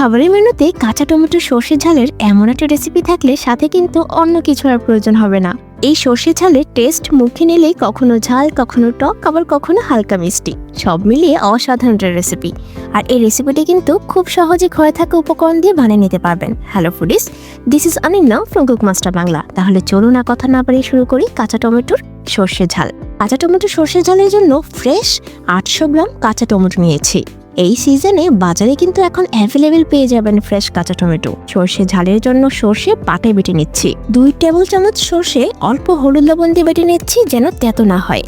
খাবারের মেনুতে কাঁচা টমেটো সর্ষে ঝালের এমন একটা রেসিপি থাকলে সাথে কিন্তু অন্য কিছু আর প্রয়োজন হবে না। এই সর্ষে ঝালের টেস্ট মুখে নিলেই কখনো ঝাল, কখনো টক, আবার কখনো হালকা মিষ্টি। সব মিলিয়ে অসাধারণ রেসিপি আর এই রেসিপিটি কিন্তু খুব সহজে ঘরে থাকা উপকরণ দিয়ে বানিয়ে নিতে পারবেন। Hello foodies this is Aninna from cook master Bangla তাহলে চলুন না কথা না বাড়িয়ে শুরু করি কাঁচা টমেটোর সর্ষে ঝাল। কাঁচা টমেটো সর্ষে ঝালের জন্য ফ্রেশ আটশো গ্রাম কাঁচা টমেটো নিয়েছি। এই সিজনে বাজারে কিন্তু এখন অ্যাভেলেবেল পেয়ে যাবেন ফ্রেশ কাঁচা টমেটো। সর্ষে ঝালের জন্য সর্ষে পাটায় বেটে নিচ্ছি। দুই টেবিল চামচ সর্ষে, অল্প হলুদ লবণ দিয়ে বেটে নিচ্ছি যেন তেতো না হয়।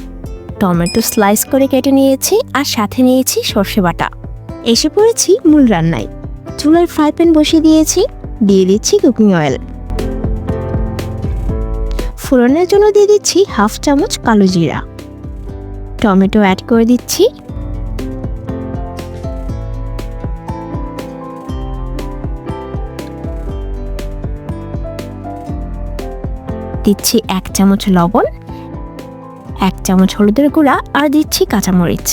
টমেটো স্লাইস করে কেটে নিয়েছি আর সাথে নিয়েছি সর্ষে বাটা। এসে পড়েছি মূল রান্নায়। চুলার ফ্রাই প্যান বসিয়ে দিয়েছি, দিয়ে দিচ্ছি কুকিং অয়েল ফোড়নের জন্য দিয়ে দিচ্ছি হাফ চামচ কালো জিরা। টমেটো অ্যাড করে দিচ্ছি দিচ্ছি এক চামচ লবণ, এক চামচ হলুদের গুঁড়া আর দিচ্ছি কাঁচামরিচ।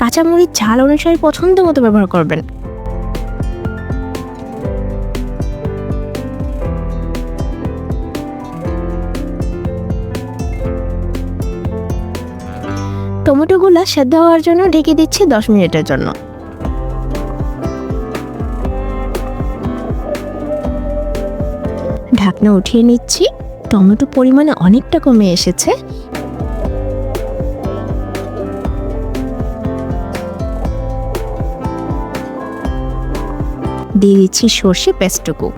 কাঁচামরিচ ঝাল অনুসারে পছন্দ মতো ব্যবহার করবেন। টমেটোগুলো সেদ্ধ হওয়ার জন্য ঢেকে দিচ্ছি দশ মিনিটের জন্য। ঢাকনা উঠিয়ে নিচ্ছি। টমেটো পরিমাণে অনেকটা কমে এসেছে। দিয়ে দিচ্ছি সর্ষে পেস্টটুকু।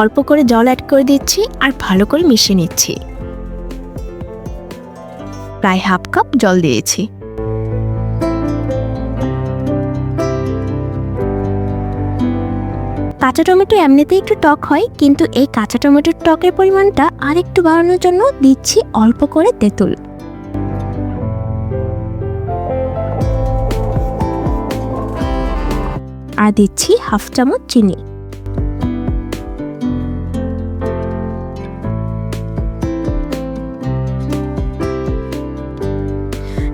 অল্প করে জল অ্যাড করে দিচ্ছি আর ভালো করে মিশিয়ে নিচ্ছি। প্রায় হাফ কাপ জল দিয়েছি। কাঁচা টমেটো এমনিতেই একটু টক হয়, কিন্তু এই কাঁচা টমেটোর টকের পরিমাণটা আর একটু বাড়ানোর জন্য দিচ্ছি অল্প করে তেঁতুল। আর দিচ্ছি হাফ চামচ চিনি।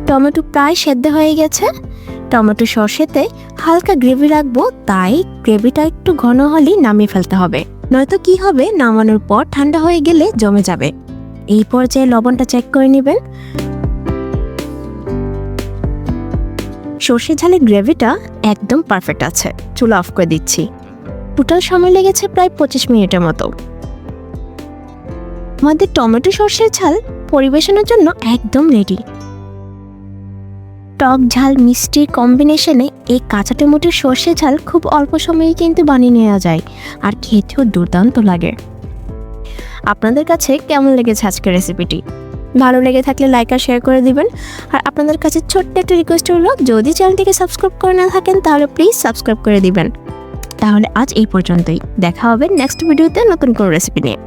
টমেটো প্রায় সেদ্ধ হয়ে গেছে। টমেটো সর্ষেতে হালকা গ্রেভি রাখব, তাই গ্রেভিটা একটু ঘন হলেই নামিয়ে ফেলতে হবে। নয়তো কি হবে, নামানোর পর ঠান্ডা হয়ে গেলে জমে যাবে। এই পর্যায়ে লবণটা চেক করে নেবেন। সর্ষে ঝালের গ্রেভিটা একদম পারফেক্ট আছে। চুলো অফ করে দিচ্ছি। টোটাল সময় লেগেছে প্রায় পঁচিশ মিনিটের মতো। আমাদের টমেটো সর্ষের ঝাল পরিবেশনের জন্য একদম রেডি টক ঝাল মিষ্টির কম্বিনেশনে এই কাঁচা টমেটোর সর্ষে ঝাল খুব অল্প সময়ে কিন্তু বানিয়ে নেওয়া যায় আর খেতেও দুর্দান্ত লাগে। আপনাদের কাছে কেমন লেগেছে আজকের রেসিপিটি ভালো লেগে থাকলে লাইক আর শেয়ার করে দিবেন। আর আপনাদের কাছে ছোট্ট একটা রিকোয়েস্ট হলো যদি চ্যানেলটিকে সাবস্ক্রাইব করে না থাকেন, তাহলে প্লিজ সাবস্ক্রাইব করে দিবেন। তাহলে আজ এই পর্যন্তই। দেখা হবে নেক্সট ভিডিওতে নতুন কোনো রেসিপি নিয়ে।